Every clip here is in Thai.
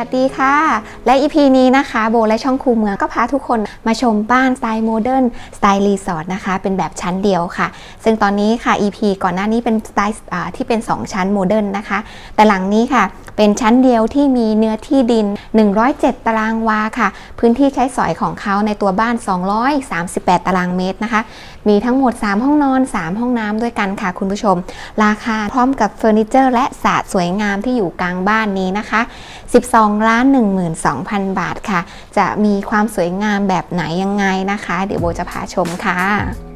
วัสดีค่ะ และ EP นี้นะคะ โบและช่องคูเมืองก็พาทุกคนมาชมบ้านสไตล์โมเดิร์นสไตล์รีสอร์ทนะคะ เป็นแบบชั้นเดียวค่ะ ซึ่งตอนนี้ค่ะ EP ก่อนหน้านี้เป็นสไตล์ที่เป็น 2 ชั้นโมเดิร์นนะคะ แต่หลังนี้ค่ะ เป็นชั้นเดียวที่มีเนื้อที่ดิน 107 ตารางวาค่ะ พื้นที่ใช้สอยของเขาในตัวบ้าน 238 ตารางเมตรนะคะมีทั้งหมด 3 ห้องนอน 3 ห้องน้ำด้วยกันค่ะ คุณผู้ชม ราคาพร้อมกับเฟอร์นิเจอร์ และสระสวยงามที่อยู่กลางบ้านนี้นะคะ 12ล้าน12,000 บาทค่ะ จะมีความสวยงามแบบไหนยังไงนะคะ เดี๋ยวโบจะพาชมค่ะ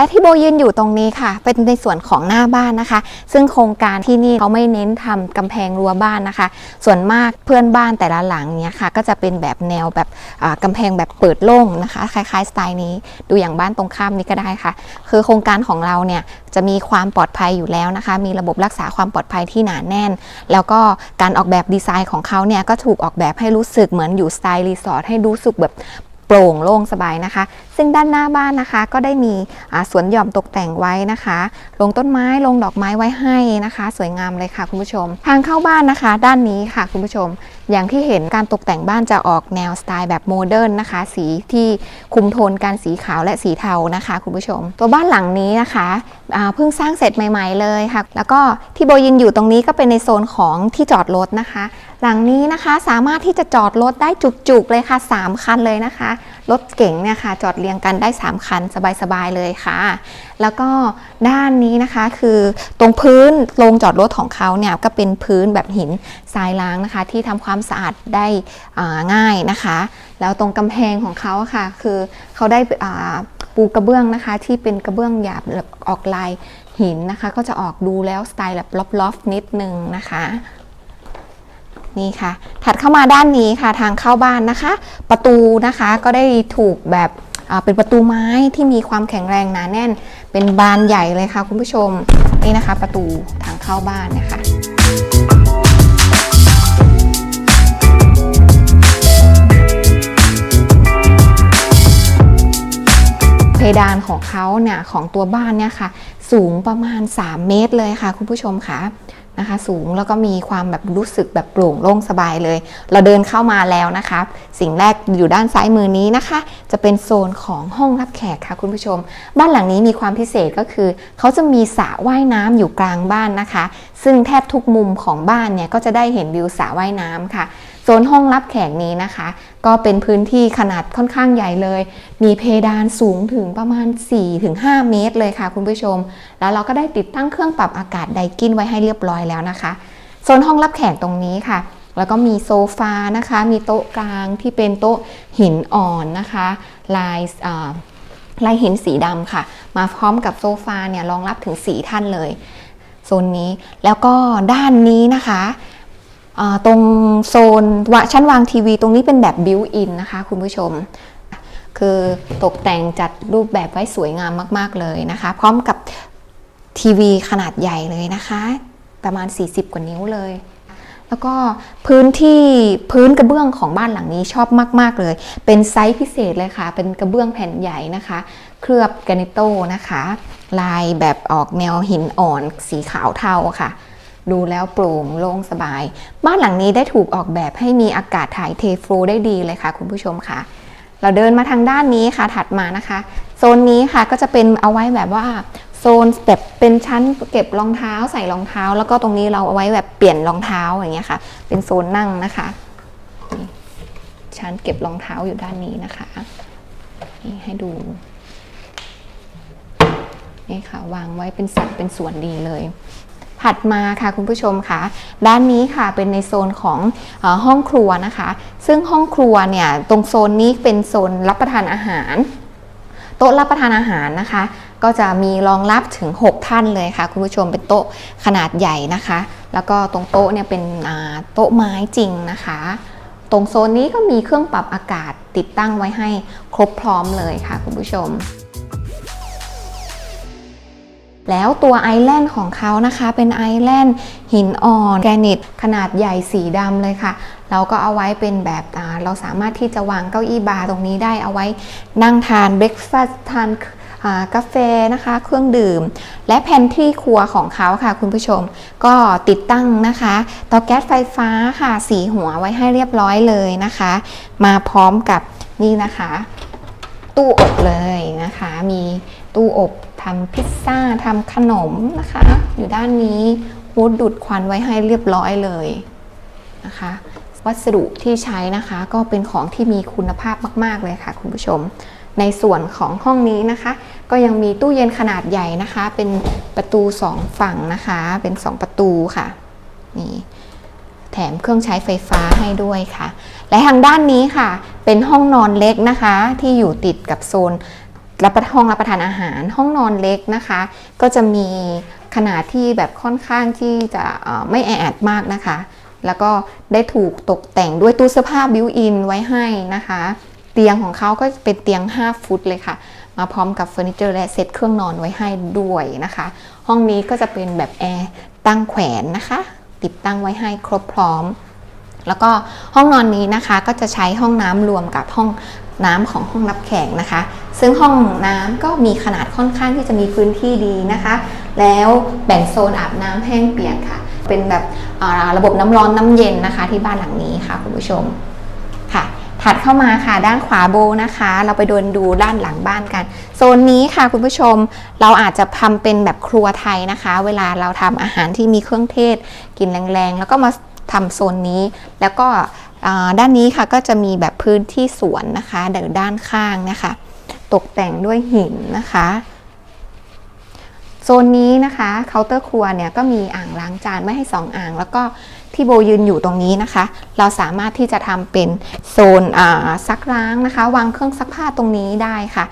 และที่โบยืนอยู่ตรงนี้ค่ะ เป็นในส่วนของหน้าบ้านนะคะ ซึ่งโครงการที่นี่เขาไม่เน้นทำกำแพงรั้วบ้านนะคะ ส่วนมากเพื่อนบ้านแต่ละหลังเนี้ยค่ะ ก็จะเป็นแบบแนวแบบอ่ากำแพงแบบเปิดโล่งนะคะ คล้ายๆสไตล์นี้ ดูอย่างบ้านตรงข้ามนี้ก็ได้ค่ะ คือโครงการของเราเนี่ยจะมีความปลอดภัยอยู่แล้วนะคะ มีระบบรักษาความปลอดภัยที่หนาแน่น แล้วก็การออกแบบดีไซน์ของเขาเนี่ยก็ถูกออกแบบให้รู้สึกเหมือนอยู่สไตล์รีสอร์ทให้รู้สึกแบบ โปร่งโล่งสบายนะคะ ซึ่งด้านหน้าบ้านนะคะ ก็ได้มีสวนหย่อมตกแต่งไว้นะคะ ลงต้นไม้ลงดอกไม้ไว้ให้นะคะ สวยงามเลยค่ะคุณผู้ชม ทางเข้าบ้านนะคะ ด้านนี้ค่ะคุณผู้ชม อย่างที่เห็นการตกแต่งบ้านจะออกแนวสไตล์แบบโมเดิร์นนะคะ สีที่คุมโทนการสีขาวและสีเทานะคะ คุณผู้ชม ตัวบ้านหลังนี้นะคะเพิ่งสร้างเสร็จใหม่ ๆเลยค่ะ แล้วก็ที่โบยินอยู่ตรงนี้ก็เป็นในโซนของที่จอดรถนะคะ หลังนี้นะคะสามารถที่จะจอดรถได้จุกๆเลยค่ะ 3 คันเลยนะคะ รถเก๋งเนี่ยค่ะจอดเรียงกันได้ 3 คันสบายๆเลยค่ะ แล้วก็ด้านนี้นะคะคือตรงพื้นโรงจอดรถของเขาเนี่ยก็เป็นพื้นแบบหินทรายล้างนะคะ ที่ทำความสะอาดได้ง่ายนะคะ แล้วตรงกำแพงของเขาค่ะ คือเขาได้ปูกระเบื้องนะคะ ที่เป็นกระเบื้องหยาบแบบออกลายหินนะคะ ก็จะออกดูแล้วสไตล์แบบล็อฟๆนิดนึงนะคะ นี่ค่ะ ถัดเข้ามาด้านนี้ค่ะทางเข้าบ้านนะคะ ประตูนะคะก็ได้ถูกแบบเป็นประตูไม้ที่มีความแข็งแรงหนาแน่น เป็นบานใหญ่เลยค่ะคุณผู้ชมนี่นะคะ ประตูทางเข้าบ้านนะคะเพดานของเขาเนี่ยของตัวบ้านเนี่ยค่ะ สูงประมาณ 3 เมตรเลยค่ะ คุณผู้ชมค่ะ นะคะ สูงแล้วก็มีความแบบรู้สึกแบบโปร่งโล่งสบายเลย เราเดินเข้ามาแล้วนะคะ สิ่งแรกอยู่ด้านซ้ายมือนี้นะคะ จะเป็นโซนของห้องรับแขกค่ะคุณผู้ชม บ้านหลังนี้มีความพิเศษก็คือ เขาจะมีสระว่ายน้ำอยู่กลางบ้านนะคะ ซึ่งแทบทุกมุมของบ้านเนี่ยก็จะได้เห็นวิวสระว่ายน้ำค่ะ โซนห้องรับแขกนี้นะคะ ก็เป็นพื้นที่ขนาดค่อนข้างใหญ่เลย มีเพดานสูงถึงประมาณ 4-5 เมตรเลยค่ะคุณผู้ชม แล้วเราก็ได้ติดตั้งเครื่องปรับอากาศไดกินไว้ให้เรียบร้อยแล้วนะคะ โซนห้องรับแขกตรงนี้ค่ะ แล้วก็มีโซฟานะคะ มีโต๊ะกลางที่เป็นโต๊ะหินอ่อนนะคะ ลายลายหินสีดำค่ะ มาพร้อมกับโซฟาเนี่ยรองรับถึง 4 ท่านเลยโซนนี้ แล้วก็ด้านนี้นะคะ ตรงโซนชั้นวางทีวีตรงนี้เป็นแบบบิวอินนะคะคุณผู้ชม คือตกแต่งจัดรูปแบบไว้สวยงามมาก ๆ เลยนะคะ พร้อมกับทีวีขนาดใหญ่เลยนะคะ ประมาณ 40 กว่านิ้วเลย แล้วก็พื้นที่พื้นกระเบื้องของบ้านหลังนี้ชอบมาก ๆ เลย เป็นไซส์พิเศษเลยค่ะ เป็นกระเบื้องแผ่นใหญ่นะคะ เคลือบแกรนิโตนะคะ ลายแบบออกแนวหินอ่อนสีขาวเทาค่ะ ดูแล้วโปร่งโล่งสบาย บ้านหลังนี้ได้ถูกออกแบบให้มีอากาศถ่ายเทโฟลว์ได้ดีเลยค่ะ คุณผู้ชมค่ะ เราเดินมาทางด้านนี้ค่ะถัดมานะคะ โซนนี้ค่ะก็จะเป็นเอาไว้แบบว่าโซนแบบเป็นชั้นเก็บรองเท้าใส่รองเท้า แล้วก็ตรงนี้เราเอาไว้แบบเปลี่ยนรองเท้าอย่างเงี้ยค่ะ เป็นโซนนั่งนะคะชั้นเก็บรองเท้าอยู่ด้านนี้นะคะนี่ให้ดูนี่ค่ะ วางไว้เป็นสัดเป็นส่วนดีเลย ถัดมาค่ะคุณผู้ชมค่ะ ด้านนี้ค่ะเป็นในโซนของอห้องครัวนะคะ ซึ่งห้องครัวเนี่ยตรงโซนนี้เป็นโซนรับประทานอาหาร โต๊ะรับประทานอาหารนะคะ ก็จะมีรองรับถึง 6 ท่านเลยค่ะ คุณผู้ชมเป็นโต๊ะขนาดใหญ่นะคะ แล้วก็ตรงโต๊ะเนี่ยเป็นโต๊ะไม้จริงนะคะ ตรงโซนนี้ก็มีเครื่องปรับอากาศติดตั้งไว้ให้ครบพร้อมเลยค่ะ คุณผู้ชม แล้วตัวไอแลนด์ของเขานะคะ เป็นไอแลนด์หินอ่อนแกรนิตขนาดใหญ่สีดำเลยค่ะ เราก็เอาไว้เป็นแบบเราสามารถที่จะวางเก้าอี้บาร์ตรงนี้ได้เอาไว้นั่งทานเบรกฟาสต์ทานกาแฟนะคะ เครื่องดื่ม และแผนที่ครัวของเขาค่ะคุณผู้ชม ก็ติดตั้งนะคะเตาแก๊สไฟฟ้าค่ะสีหัวไว้ให้เรียบร้อยเลยนะคะ มาพร้อมกับนี่นะคะ ตู้อบเลยนะคะ มีตู้อบ ทำพิซซ่าทำขนมนะคะ อยู่ด้านนี้ฮูดดูดควันไว้ให้เรียบร้อยเลยนะคะ วัสดุที่ใช้นะคะ ก็เป็นของที่มีคุณภาพมาก ๆ เลยค่ะคุณผู้ชม ในส่วนของห้องนี้นะคะ ก็ยังมีตู้เย็นขนาดใหญ่นะคะ เป็นประตู 2 ฝั่งนะคะ เป็น 2 ประตูค่ะนี่แถมเครื่องใช้ไฟฟ้าให้ด้วยค่ะ และทางด้านนี้ค่ะ เป็นห้องนอนเล็กนะคะ ที่อยู่ติดกับโซน รับประห้องรับประทานอาหารห้องนอนเล็กนะคะ ก็จะมีขนาดที่แบบค่อนข้างที่จะไม่แออัดมากนะคะ แล้วก็ได้ถูกตกแต่งด้วยตู้เสื้อผ้าบิวอินไว้ให้นะคะ เตียงของเขาก็เป็นเตียง 5 ฟุตเลยค่ะ มาพร้อมกับเฟอร์นิเจอร์และเซตเครื่องนอนไว้ให้ด้วยนะคะ ห้องนี้ก็จะเป็นแบบแอร์ตั้งแขวนนะคะ ติดตั้งไว้ให้ครบพร้อมแล้วก็ห้องนอนนี้นะคะก็จะใช้ห้องน้ำรวมกับห้อง น้ำของห้องรับแขกนะคะ ซึ่งห้องน้ำก็มีขนาดค่อนข้างที่จะมีพื้นที่ดีนะคะ แล้วแบ่งโซนอาบน้ำแห้งเปียกค่ะ เป็นแบบระบบน้ำร้อนน้ำเย็นนะคะ ที่บ้านหลังนี้ค่ะคุณผู้ชมค่ะ ถัดเข้ามาค่ะด้านขวาโบนะคะ เราไปเดินดูด้านหลังบ้านกัน โซนนี้ค่ะคุณผู้ชมเราอาจจะทำเป็นแบบครัวไทยนะคะ เวลาเราทำอาหารที่มีเครื่องเทศ กินแรงๆแล้วก็มาทำโซนนี้แล้วก็ ด้านนี้ค่ะก็จะมีแบบพื้นที่สวนนะคะเดินด้านข้างนะคะ ตกแต่งด้วยหินนะคะโซนนี้นะคะเคาน์เตอร์ครัวเนี่ยก็มีอ่างล้างจานไม่ให้สองอ่าง แล้วก็ที่โบยืนอยู่ตรงนี้นะคะ เราสามารถที่จะทำเป็นโซนซักล้างนะคะ วางเครื่องซักผ้าตรงนี้ได้ค่ะ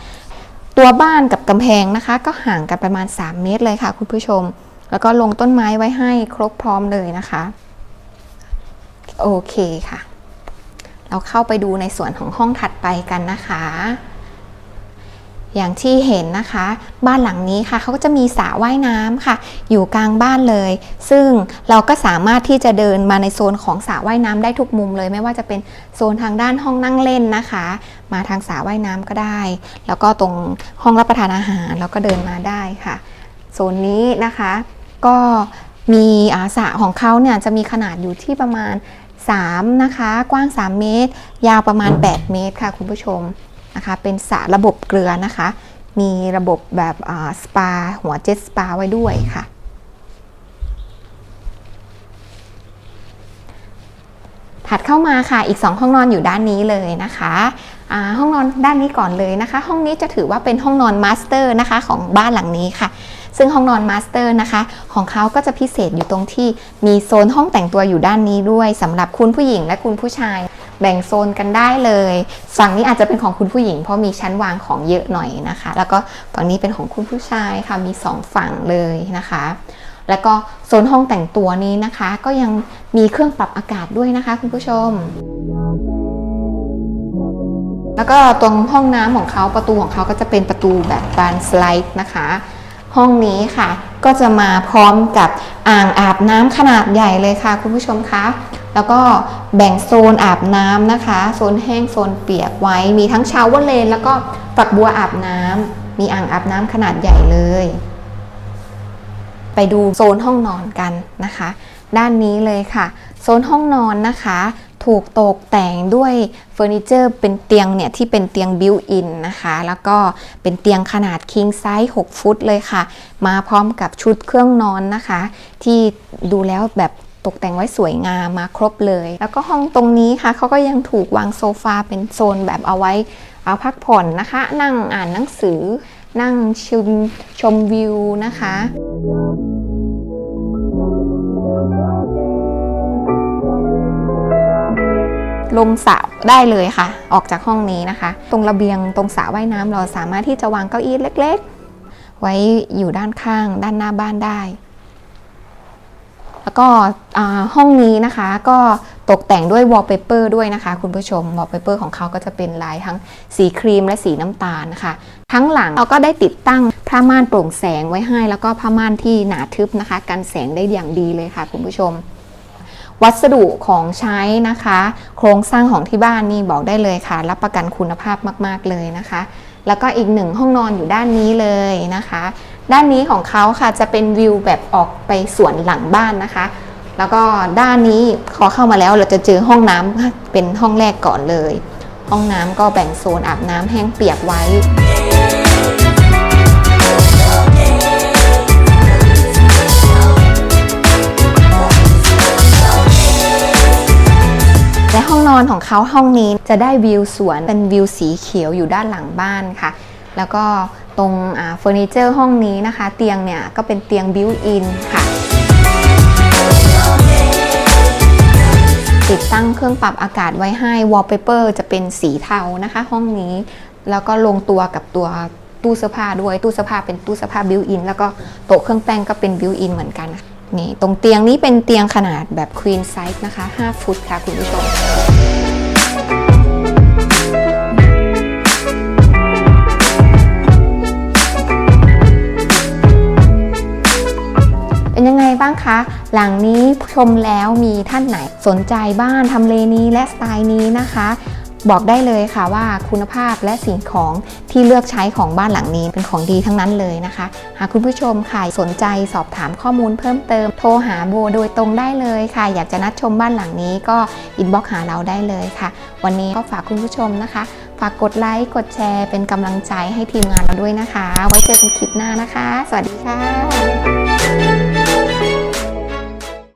ตัวบ้านกับกำแพงนะคะ ก็ห่างกันประมาณ 3 เมตรเลยค่ะ คุณผู้ชม แล้วก็ลงต้นไม้ไว้ให้ครบพร้อมเลยนะคะ โอเคค่ะ เราเข้าไปดูในส่วนของห้องถัดไปกันนะคะ อย่างที่เห็นนะคะ บ้านหลังนี้ค่ะเขาก็จะมีสระว่ายน้ำค่ะ อยู่กลางบ้านเลย ซึ่งเราก็สามารถที่จะเดินมาในโซนของสระว่ายน้ำได้ทุกมุมเลย ไม่ว่าจะเป็นโซนทางด้านห้องนั่งเล่นนะคะ มาทางสระว่ายน้ำก็ได้ แล้วก็ตรงห้องรับประทานอาหารเราก็เดินมาได้ค่ะ โซนนี้นะคะก็มีอาสระของเขาเนี่ยจะมีขนาดอยู่ที่ประมาณ 3 นะคะ กว้าง 3 เมตร ยาวประมาณ 8 เมตรค่ะคุณผู้ชมนะคะ เป็นสระระบบเกลือนะคะ มีระบบแบบสปา หัวเจ็ตสปาไว้ด้วยค่ะ ถัดเข้ามาค่ะ อีก 2 ห้องนอนอยู่ด้านนี้เลยนะคะอ่าห้องนอนด้านนี้ก่อนเลยนะคะ ห้องนี้จะถือว่าเป็นห้องนอนมาสเตอร์นะคะของบ้านหลังนี้ค่ะ ซึ่งห้องนอนมาสเตอร์นะคะ ของเขาก็จะพิเศษอยู่ตรงที่มีโซนห้องแต่งตัวอยู่ด้านนี้ด้วยสำหรับคุณผู้หญิงและคุณผู้ชาย แบ่งโซนกันได้เลย ฝั่งนี้อาจจะเป็นของคุณผู้หญิง เพราะมีชั้นวางของเยอะหน่อยนะคะ แล้วก็ฝั่งนี้เป็นของคุณผู้ชายค่ะมีสองฝั่งเลยนะคะแล้วก็โซนห้องแต่งตัวนี้นะคะ ก็ยังมีเครื่องปรับอากาศด้วยนะคะ คุณผู้ชม แล้วก็ตรงห้องน้ำของเขาประตูของเขาก็จะเป็นประตูแบบบานสไลด์นะคะ ห้องนี้ค่ะ ก็จะมาพร้อมกับอ่างอาบน้ำขนาดใหญ่เลยค่ะ คุณผู้ชมคะแล้วก็แบ่งโซนอาบน้ำนะคะ โซนแห้งโซนเปียกไว้ มีทั้งชาวเวอร์เลน แล้วก็ฝักบัวอาบน้ำมีอ่างอาบน้ำขนาดใหญ่เลย ไปดูโซนห้องนอนกันนะคะ ด้านนี้เลยค่ะ โซนห้องนอนนะคะ ถูกตกแต่งด้วยเฟอร์นิเจอร์เป็นเตียงเนี่ยที่เป็นเตียงบิวอินนะคะ แล้วก็เป็นเตียงขนาด king size 6ฟุตเลยค่ะ มาพร้อมกับชุดเครื่องนอนนะคะ ที่ดูแล้วแบบตกแต่งไว้สวยงามมาครบเลย แล้วก็ห้องตรงนี้ค่ะเขาก็ยังถูกวางโซฟาเป็นโซนแบบเอาไว้เอาพักผ่อนนะคะ นั่งอ่านหนังสือ นั่งชมชมวิวนะคะ ลงสระได้เลยค่ะ ออกจากห้องนี้นะคะ ตรงระเบียงตรงสระว่ายน้ำเราสามารถที่จะวางเก้าอี้เล็ก ๆ ไว้อยู่ด้านข้าง ด้านหน้าบ้านได้ แล้วก็ห้องนี้นะคะก็ตกแต่งด้วยวอลเปเปอร์ด้วยนะคะ คุณผู้ชมวอลเปเปอร์ของเขาก็จะเป็นลายทั้งสีครีมและสีน้ำตาลนะคะทั้งหลังเราก็ได้ติดตั้งผ้าม่านโปร่งแสงไว้ให้ แล้วก็ผ้าม่านที่หนาทึบนะคะ กันแสงได้อย่างดีเลยค่ะ คุณผู้ชม วัสดุของใช้นะคะ โครงสร้างของที่บ้านนี่บอกได้เลยค่ะ รับประกันคุณภาพมากๆเลยนะคะ แล้วก็อีกหนึ่งห้องนอนอยู่ด้านนี้เลยนะคะ ด้านนี้ของเขาค่ะจะเป็นวิวแบบออกไปสวนหลังบ้านนะคะ แล้วก็ด้านนี้พอเข้ามาแล้วเราจะเจอห้องน้ำเป็นห้องแรกก่อนเลย ห้องน้ำก็แบ่งโซนอาบน้ำแห้งเปียกไว้ นอนของเขาห้องนี้จะได้วิวสวนเป็นวิวสีเขียวอยู่ด้านหลังบ้านค่ะ แล้วก็ตรงเฟอร์นิเจอร์ห้องนี้นะคะ เตียงเนี่ยก็เป็นเตียงบิวอินค่ะ ติดตั้งเครื่องปรับอากาศไว้ให้วอลเปเปอร์จะเป็นสีเทานะคะ ห้องนี้แล้วก็ลงตัวกับตัวตู้เสื้อผ้าด้วยตู้เสื้อผ้าเป็นตู้เสื้อผ้าบิวอินแล้วก็โต๊ะเครื่องแป้งก็เป็นบิวอินเหมือนกัน นี่ตรงเตียงนี้เป็นเตียงขนาดแบบควีนไซส์นะคะ 5 ฟุตค่ะคุณผู้ชมเป็นยังไงบ้างคะ หลังนี้ชมแล้วมีท่านไหนสนใจบ้านทำเลนี้และสไตล์นี้นะคะ บอกได้เลยค่ะว่าคุณภาพและสิ่งของที่เลือกใช้ของบ้านหลังนี้เป็นของดีทั้งนั้นเลยนะคะ หากคุณผู้ชมค่ะสนใจสอบถามข้อมูลเพิ่มเติม โทรหาโบโดยตรงได้เลยค่ะ อยากจะนัดชมบ้านหลังนี้ก็อินบ็อกหาเราได้เลยค่ะ วันนี้ก็ฝากคุณผู้ชมนะคะ ฝากกดไลค์กดแชร์เป็นกำลังใจให้ทีมงานเราด้วยนะคะ ไว้เจอกันคลิปหน้านะคะ สวัสดีค่ะ